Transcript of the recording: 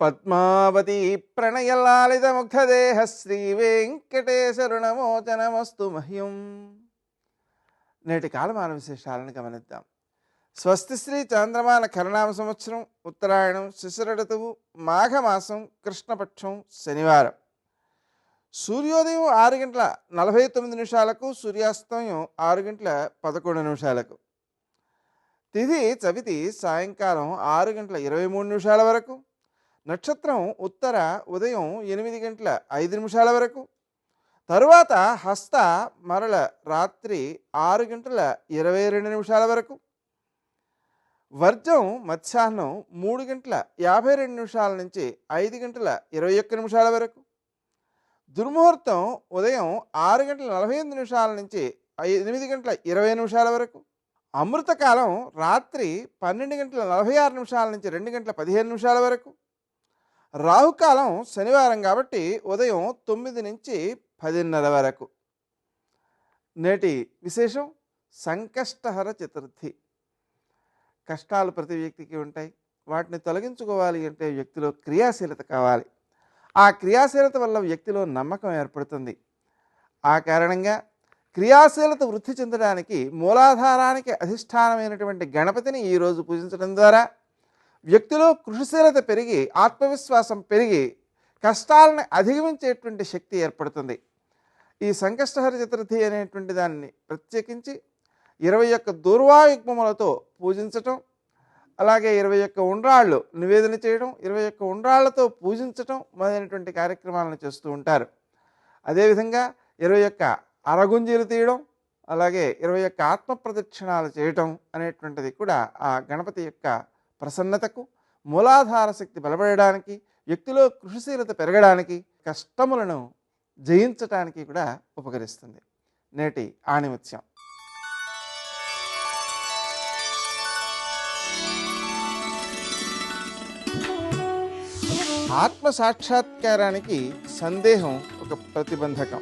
పద్మావతి ప్రణయలాలిత ముగ్ధదేహ శ్రీ వెంకటేశరుణమోచనమస్తు మహ్యం. నేటి కాలమాన విశేషాలను గమనిద్దాం. స్వస్తి శ్రీ చంద్రమాన కరణామ సంవత్సరం ఉత్తరాయణం శిశిర మాఘమాసం కృష్ణపక్షం శనివారం. సూర్యోదయం ఆరు గంటల నలభై తొమ్మిది నిమిషాలకు సూర్యాస్తమయం ఆరు గంటల పదకొండు నిమిషాలకు. తిథి చవితి సాయంకాలం ఆరు గంటల ఇరవై మూడు నిమిషాల వరకు. నక్షత్రం ఉత్తర ఉదయం ఎనిమిది గంటల ఐదు నిమిషాల వరకు. తరువాత హస్త మరల రాత్రి ఆరు గంటల ఇరవై రెండు నిమిషాల వరకు. వర్జం మధ్యాహ్నం మూడు గంటల యాభై రెండు నిమిషాల నుంచి ఐదు గంటల ఇరవై ఒక్క నిమిషాల వరకు. దుర్ముహూర్తం ఉదయం ఆరు గంటల నలభై ఎనిమిది నిమిషాల నుంచి ఎనిమిది గంటల ఇరవై నిమిషాల వరకు. అమృతకాలం రాత్రి పన్నెండు గంటల నలభై ఆరు నిమిషాల నుంచి రెండు గంటల పదిహేను నిమిషాల వరకు. రాహుకాలం శనివారం కాబట్టి ఉదయం తొమ్మిది నుంచి పదిన్నర వరకు. నేటి విశేషం సంకష్టహర చతుర్థి. కష్టాలు ప్రతి వ్యక్తికి ఉంటాయి. వాటిని తొలగించుకోవాలి అంటే వ్యక్తిలో క్రియాశీలత కావాలి. ఆ క్రియాశీలత వల్ల వ్యక్తిలో నమ్మకం ఏర్పడుతుంది. ఆ కారణంగా క్రియాశీలత వృద్ధి చెందడానికి మూలాధారానికి అధిష్టానమైనటువంటి గణపతిని ఈరోజు పూజించడం ద్వారా వ్యక్తిలో కృషిశీలత పెరిగి ఆత్మవిశ్వాసం పెరిగి కష్టాలను అధిగమించేటువంటి శక్తి ఏర్పడుతుంది. ఈ సంకష్టహర చతుర్థి అనేటువంటి దాన్ని ప్రత్యేకించి ఇరవై ఒక్క దూర్వాయుగ్మములతో పూజించటం అలాగే ఇరవై ఒక్క ఉండ్రాళ్ళు నివేదన చేయడం ఇరవై ఒక్క ఉండ్రాళ్ళతో పూజించటం మొదలైనటువంటి కార్యక్రమాలను చేస్తూ ఉంటారు. అదేవిధంగా ఇరవై ఒక్క అరగుంజీలు తీయడం అలాగే ఇరవై ఒక్క ఆత్మ ప్రదక్షిణాలు చేయటం అనేటువంటిది కూడా ఆ గణపతి యొక్క ప్రసన్నతకు మూలాధార శక్తి బలపడడానికి వ్యక్తిలో కృషిశీలత పెరగడానికి కష్టములను జయించటానికి కూడా ఉపకరిస్తుంది. నేటి ఆణిముత్యం. ఆత్మ సాక్షాత్కారానికి సందేహం ఒక ప్రతిబంధకం.